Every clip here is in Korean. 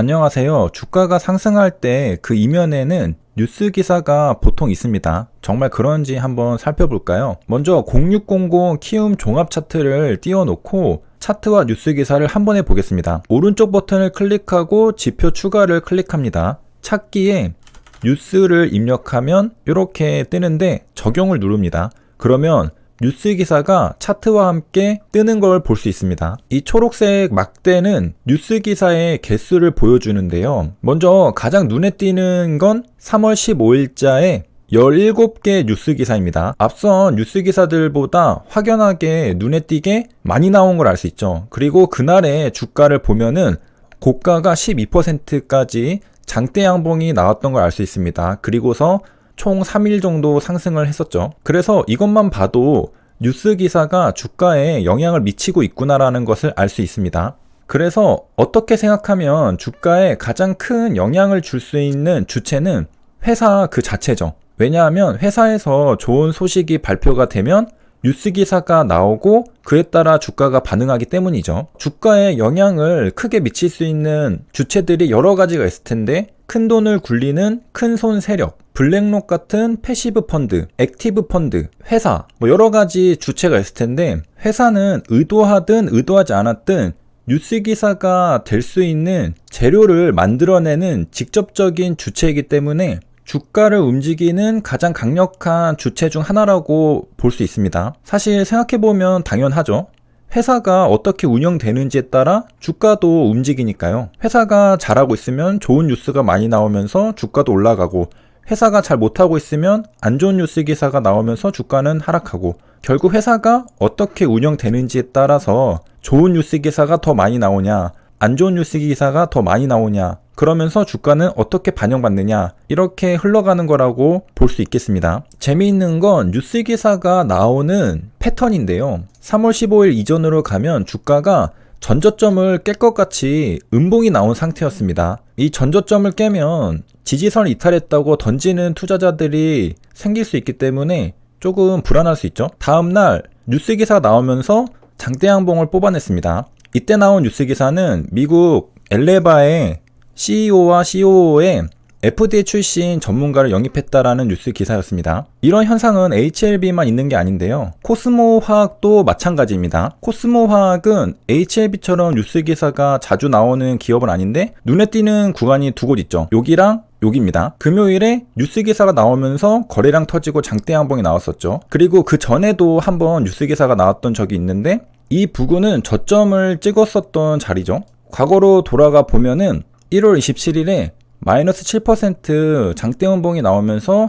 안녕하세요. 주가가 상승할 때 그 이면에는 뉴스 기사가 보통 있습니다. 정말 그런지 한번 살펴볼까요? 먼저 0600 키움 종합 차트를 띄워놓고 차트와 뉴스 기사를 한 번에 보겠습니다. 오른쪽 버튼을 클릭하고 지표 추가를 클릭합니다. 찾기에 뉴스를 입력하면 이렇게 뜨는데 적용을 누릅니다. 그러면 뉴스 기사가 차트와 함께 뜨는 걸 볼 수 있습니다. 이 초록색 막대는 뉴스 기사의 개수를 보여주는데요. 먼저 가장 눈에 띄는 건 3월 15일자에 17개 뉴스 기사입니다. 앞선 뉴스 기사들보다 확연하게 눈에 띄게 많이 나온 걸 알 수 있죠. 그리고 그날의 주가를 보면은 고가가 12%까지 장대 양봉이 나왔던 걸 알 수 있습니다. 그리고서 총 3일 정도 상승을 했었죠. 그래서 이것만 봐도 뉴스 기사가 주가에 영향을 미치고 있구나라는 것을 알 수 있습니다. 그래서 어떻게 생각하면 주가에 가장 큰 영향을 줄 수 있는 주체는 회사 그 자체죠. 왜냐하면 회사에서 좋은 소식이 발표가 되면 뉴스 기사가 나오고 그에 따라 주가가 반응하기 때문이죠. 주가에 영향을 크게 미칠 수 있는 주체들이 여러 가지가 있을 텐데 큰 돈을 굴리는 큰 손 세력, 블랙록 같은 패시브 펀드, 액티브 펀드, 회사, 뭐 여러 가지 주체가 있을 텐데 회사는 의도하든 의도하지 않았든 뉴스 기사가 될 수 있는 재료를 만들어내는 직접적인 주체이기 때문에 주가를 움직이는 가장 강력한 주체 중 하나라고 볼 수 있습니다. 사실 생각해보면 당연하죠. 회사가 어떻게 운영되는지에 따라 주가도 움직이니까요. 회사가 잘하고 있으면 좋은 뉴스가 많이 나오면서 주가도 올라가고 회사가 잘 못하고 있으면 안 좋은 뉴스 기사가 나오면서 주가는 하락하고 결국 회사가 어떻게 운영되는지에 따라서 좋은 뉴스 기사가 더 많이 나오냐 안 좋은 뉴스 기사가 더 많이 나오냐 그러면서 주가는 어떻게 반영받느냐 이렇게 흘러가는 거라고 볼 수 있겠습니다. 재미있는 건 뉴스 기사가 나오는 패턴인데요. 3월 15일 이전으로 가면 주가가 전저점을 깰 것 같이 음봉이 나온 상태였습니다. 이 전저점을 깨면 지지선을 이탈했다고 던지는 투자자들이 생길 수 있기 때문에 조금 불안할 수 있죠. 다음날 뉴스 기사 나오면서 장대 양봉을 뽑아냈습니다. 이때 나온 뉴스 기사는 미국 엘레바의 CEO와 COO의 FDA 출신 전문가를 영입했다라는 뉴스 기사였습니다. 이런 현상은 HLB만 있는 게 아닌데요. 코스모 화학도 마찬가지입니다. 코스모 화학은 HLB처럼 뉴스 기사가 자주 나오는 기업은 아닌데 눈에 띄는 구간이 두 곳 있죠. 여기랑 여기입니다. 금요일에 뉴스 기사가 나오면서 거래량 터지고 장대 양봉이 나왔었죠. 그리고 그 전에도 한번 뉴스 기사가 나왔던 적이 있는데 이 부근은 저점을 찍었었던 자리죠. 과거로 돌아가 보면은 1월 27일에 마이너스 7% 장대음봉이 나오면서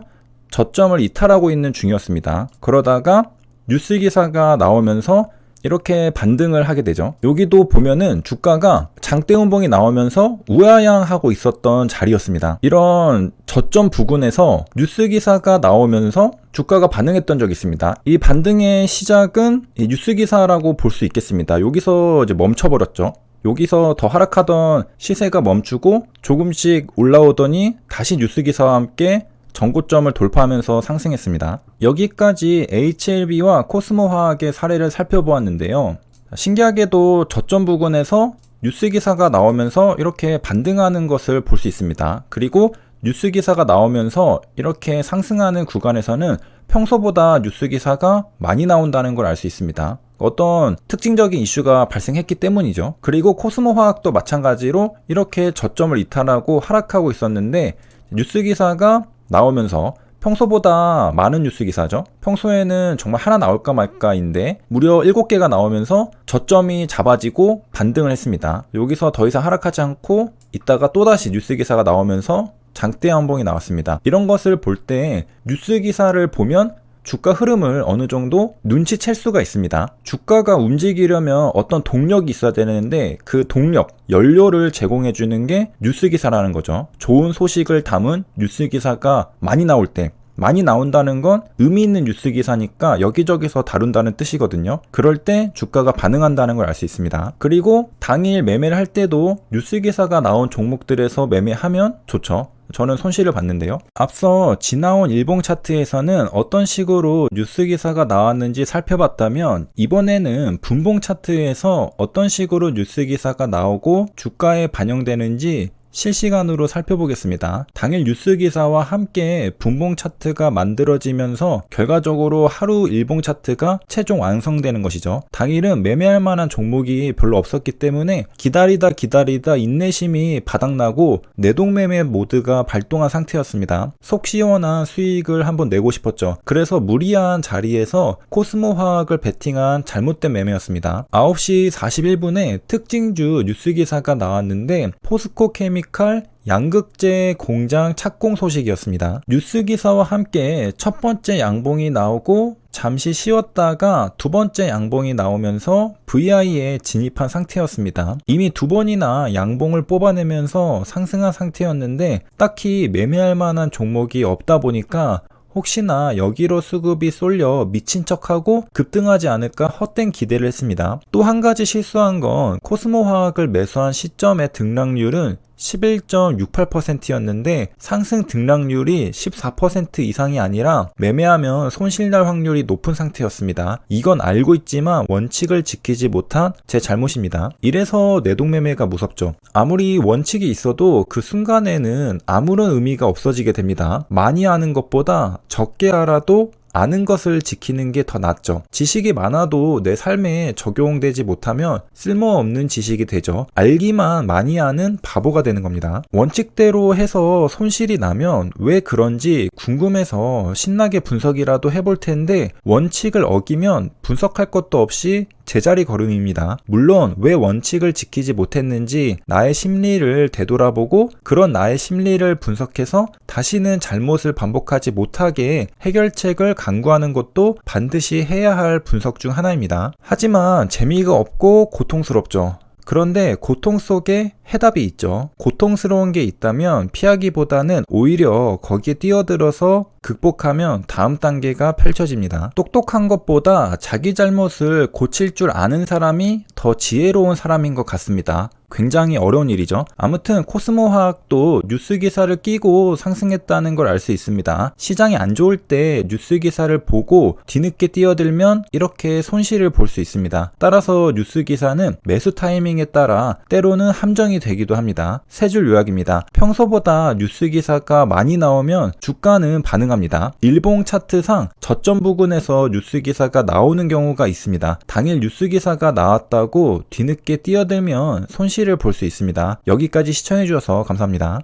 저점을 이탈하고 있는 중이었습니다. 그러다가 뉴스 기사가 나오면서 이렇게 반등을 하게 되죠. 여기도 보면은 주가가 장대음봉이 나오면서 우하향하고 있었던 자리였습니다. 이런 저점 부근에서 뉴스 기사가 나오면서 주가가 반응했던 적이 있습니다. 이 반등의 시작은 뉴스 기사라고 볼 수 있겠습니다. 여기서 이제 멈춰버렸죠. 여기서 더 하락하던 시세가 멈추고 조금씩 올라오더니 다시 뉴스 기사와 함께 전고점을 돌파하면서 상승했습니다. 여기까지 HLB와 코스모 화학의 사례를 살펴보았는데요. 신기하게도 저점 부근에서 뉴스 기사가 나오면서 이렇게 반등하는 것을 볼 수 있습니다. 그리고 뉴스 기사가 나오면서 이렇게 상승하는 구간에서는 평소보다 뉴스 기사가 많이 나온다는 걸 알 수 있습니다. 어떤 특징적인 이슈가 발생했기 때문이죠. 그리고 코스모 화학도 마찬가지로 이렇게 저점을 이탈하고 하락하고 있었는데 뉴스 기사가 나오면서 평소보다 많은 뉴스 기사죠. 평소에는 정말 하나 나올까 말까인데 무려 7개가 나오면서 저점이 잡아지고 반등을 했습니다. 여기서 더 이상 하락하지 않고 이따가 또다시 뉴스 기사가 나오면서 장대 한봉이 나왔습니다. 이런 것을 볼 때 뉴스 기사를 보면 주가 흐름을 어느 정도 눈치챌 수가 있습니다. 주가가 움직이려면 어떤 동력이 있어야 되는데 그 동력, 연료를 제공해 주는 게 뉴스 기사라는 거죠. 좋은 소식을 담은 뉴스 기사가 많이 나올 때 많이 나온다는 건 의미 있는 뉴스 기사니까 여기저기서 다룬다는 뜻이거든요. 그럴 때 주가가 반응한다는 걸 알 수 있습니다. 그리고 당일 매매를 할 때도 뉴스 기사가 나온 종목들에서 매매하면 좋죠. 저는 손실을 봤는데요. 앞서 지나온 일봉 차트에서는 어떤 식으로 뉴스 기사가 나왔는지 살펴봤다면 이번에는 분봉 차트에서 어떤 식으로 뉴스 기사가 나오고 주가에 반영되는지 실시간으로 살펴보겠습니다. 당일 뉴스 기사와 함께 분봉 차트가 만들어지면서 결과적으로 하루 일봉 차트가 최종 완성되는 것이죠. 당일은 매매할 만한 종목이 별로 없었기 때문에 기다리다 기다리다 인내심이 바닥나고 내동매매 모드가 발동한 상태였습니다. 속 시원한 수익을 한번 내고 싶었죠. 그래서 무리한 자리에서 코스모 화학을 베팅한 잘못된 매매였습니다. 9시 41분에 특징주 뉴스 기사가 나왔는데 포스코 케미 칼 양극재 공장 착공 소식이었습니다. 뉴스 기사와 함께 첫 번째 양봉이 나오고 잠시 쉬었다가 두 번째 양봉이 나오면서 VI에 진입한 상태였습니다. 이미 두 번이나 양봉을 뽑아내면서 상승한 상태였는데 딱히 매매할 만한 종목이 없다 보니까 혹시나 여기로 수급이 쏠려 미친 척하고 급등하지 않을까 헛된 기대를 했습니다. 또 한 가지 실수한 건 코스모 화학을 매수한 시점의 등락률은 11.68%였는데 상승 등락률이 14% 이상이 아니라 매매하면 손실 날 확률이 높은 상태였습니다. 이건 알고 있지만 원칙을 지키지 못한 제 잘못입니다. 이래서 내동매매가 무섭죠. 아무리 원칙이 있어도 그 순간에는 아무런 의미가 없어지게 됩니다. 많이 아는 것보다 적게 알아도 아는 것을 지키는 게 더 낫죠. 지식이 많아도 내 삶에 적용되지 못하면 쓸모없는 지식이 되죠. 알기만 많이 아는 바보가 되는 겁니다. 원칙대로 해서 손실이 나면 왜 그런지 궁금해서 신나게 분석이라도 해볼 텐데 원칙을 어기면 분석할 것도 없이 제자리 걸음입니다. 물론 왜 원칙을 지키지 못했는지 나의 심리를 되돌아보고 그런 나의 심리를 분석해서 다시는 잘못을 반복하지 못하게 해결책을 강구하는 것도 반드시 해야 할 분석 중 하나입니다. 하지만 재미가 없고 고통스럽죠. 그런데 고통 속에 해답이 있죠. 고통스러운 게 있다면 피하기보다는 오히려 거기에 뛰어들어서 극복하면 다음 단계가 펼쳐집니다. 똑똑한 것보다 자기 잘못을 고칠 줄 아는 사람이 더 지혜로운 사람인 것 같습니다. 굉장히 어려운 일이죠. 아무튼 코스모 화학도 뉴스 기사를 끼고 상승했다는 걸 알 수 있습니다. 시장이 안 좋을 때 뉴스 기사를 보고 뒤늦게 뛰어들면 이렇게 손실을 볼 수 있습니다. 따라서 뉴스 기사는 매수 타이밍에 따라 때로는 함정 이 되기도 합니다. 세 줄 요약입니다. 평소보다 뉴스 기사가 많이 나오면 주가는 반응합니다. 일봉 차트상 저점 부근에서 뉴스 기사가 나오는 경우가 있습니다. 당일 뉴스 기사가 나왔다고 뒤늦게 뛰어들면 손실을 볼 수 있습니다. 여기까지 시청해 주셔서 감사합니다.